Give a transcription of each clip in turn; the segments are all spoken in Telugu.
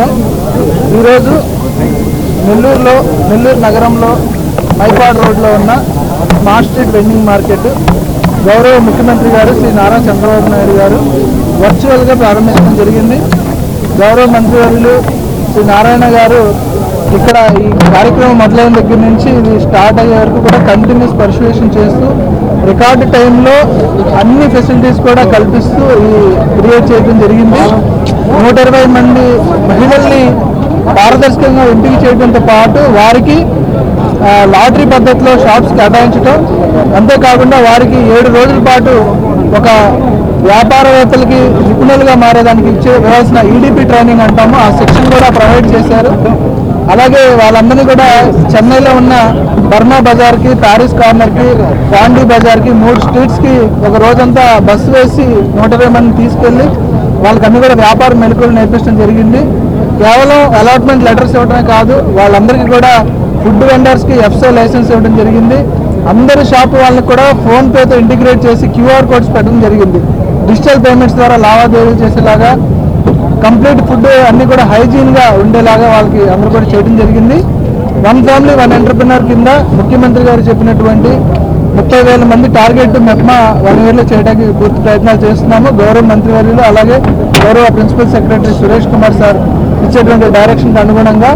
నమస్కారం. ఈరోజు నెల్లూరులో నెల్లూరు నగరంలో మైపాడ్ రోడ్లో ఉన్న స్మార్ట్ స్ట్రీట్ వెండింగ్ మార్కెట్ గౌరవ ముఖ్యమంత్రి గారు శ్రీ నారా చంద్రబాబు నాయుడు గారు వర్చువల్గా ప్రారంభించడం జరిగింది. గౌరవ మంత్రివర్యులు శ్రీ నారాయణ గారు ఇక్కడ ఈ కార్యక్రమం మొదలైన దగ్గర నుంచి ఇది స్టార్ట్ అయ్యే వరకు కూడా కంటిన్యూస్ పర్సువేషన్ చేస్తూ రికార్డు టైంలో అన్ని ఫెసిలిటీస్ కూడా కల్పిస్తూ ఈ క్రియేట్ చేయడం జరిగింది. నూట ఇరవై మంది మహిళల్ని పారదర్శకంగా ఎంపిక చేయడంతో పాటు వారికి లాటరీ పద్ధతిలో షాప్స్ కేటాయించడం. అంతేకాకుండా వారికి ఏడు రోజుల పాటు ఒక వ్యాపారవేత్తలకి నిపుణులుగా మారేదానికి ఇచ్చే ఇవ్వాల్సిన ఈడీపీ ట్రైనింగ్ అంటాము. ఆ సెక్షన్ కూడా ప్రొవైడ్ చేశారు. అలాగే వాళ్ళందరినీ కూడా చెన్నైలో ఉన్న బర్మా బజార్కి ప్యారిస్ కార్నర్కి గాంధీ బజార్కి మూడు స్ట్రీట్స్కి ఒక రోజంతా బస్సు వేసి నూట ఇరవై మందిని తీసుకెళ్ళి వాళ్ళకన్నీ కూడా వ్యాపార మెలకువలు నేర్పించడం జరిగింది. కేవలం అలాట్మెంట్ లెటర్స్ ఇవ్వడమే కాదు వాళ్ళందరికీ కూడా ఫుడ్ వెండర్స్కి ఎఫ్సో లైసెన్స్ ఇవ్వడం జరిగింది. అందరి షాప్ వాళ్ళకి కూడా ఫోన్పేతో ఇంటిగ్రేట్ చేసి క్యూఆర్ కోడ్స్ పెట్టడం జరిగింది. డిజిటల్ పేమెంట్స్ ద్వారా లావాదేవీలు చేసేలాగా కంప్లీట్ ఫుడ్ అన్ని కూడా హైజీన్గా ఉండేలాగా వాళ్ళకి అందరూ కూడా చేయడం జరిగింది. వన్ ఫ్యామిలీ వన్ ఎంటర్ప్రినర్ కింద ముఖ్యమంత్రి గారు చెప్పినటువంటి ముప్పై వేల మంది టార్గెట్ మెప్మా వన్ ఇయర్లో చేయడానికి పూర్తి ప్రయత్నాలు చేస్తున్నాము. గౌరవ మంత్రివర్యులు అలాగే గౌరవ principal secretary Suresh Kumar sir ఇచ్చేటువంటి డైరెక్షన్కి అనుగుణంగా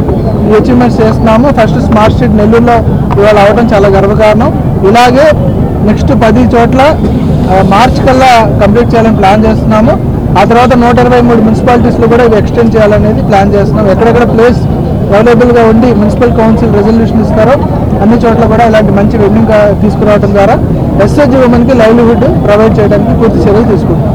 ఈ అచీవ్మెంట్స్ చేస్తున్నాము. ఫస్ట్ స్మార్ట్ స్ట్రీట్ నెల్లూరులో ఇవాళ అవడం చాలా గర్వకారణం. ఇలాగే నెక్స్ట్ పది చోట్ల మార్చ్ కల్లా కంప్లీట్ చేయాలని ప్లాన్ చేస్తున్నాము. ఆ తర్వాత నూట ఇరవై మూడు మున్సిపాలిటీస్లో కూడా ఇవి ఎక్స్టెండ్ చేయాలనేది ప్లాన్ చేస్తున్నాం ఎక్కడెక్కడ ప్లేస్ అవైలబుల్గా ఉండి మున్సిపల్ కౌన్సిల్ రెజల్యూషన్ ఇస్తారో. అన్ని చోట్ల కూడా ఇలాంటి మంచి వెన్నింగ్ తీసుకురావడం ద్వారా ఎస్ఎస్జి ఉమెన్కి లైవ్లీహుడ్ ప్రొవైడ్ చేయడానికి పూర్తి చర్యలు తీసుకుంటాం.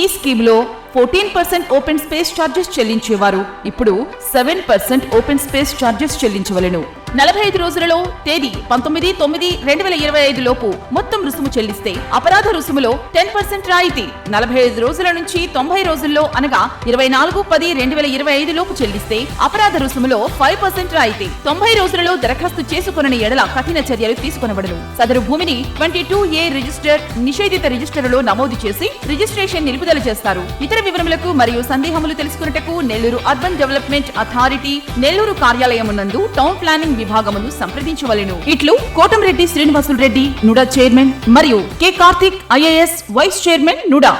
ఈ 20 kilo fourteen percent open space charges చెల్లించేవారు. ఇప్పుడు seven percent open space charges చెల్లించవలెను. నలభై ఐదు రోజులలో తేదీ పంతొమ్మిది తొమ్మిది రెండు వేల ఇరవై ఐదు లోపు మొత్తం రుసుము చెల్లిస్తే అపరాధ రుసుములో టెన్ పర్సెంట్ రాయితీ నలభై ఐదు రోజుల నుంచి తొంభై రోజుల్లో అనగా ఇరవై నాలుగు పది రెండు వేల ఇరవై ఐదు లోపు చెల్లిస్తే అపరాధ రుసుములో ఫైవ్ పర్సెంట్ రాయితీ తొంభై రోజులలో దరఖాస్తు చేసుకున్న ఎడల కఠిన చర్యలు తీసుకొనబడను. సదరు భూమిని ట్వంటీ టూ ఏ రిజిస్టర్ నిషేధిత రిజిస్టర్లో నమోదు చేసి రిజిస్ట్రేషన్ నిలుపుదల చేస్తారు. ఇతర వివరములకు మరియు సందేహములు తెలుసుకున్నటకు Nellore urban development authority Nellore కార్యాలయమునందు town planning విభాగమును సంప్రదించవలెను. ఇట్లు కోటంరెడ్డి శ్రీనివాసులు రెడ్డి నుడా చైర్మన్ మరియు K Karthik IAS vice chairman NUDA.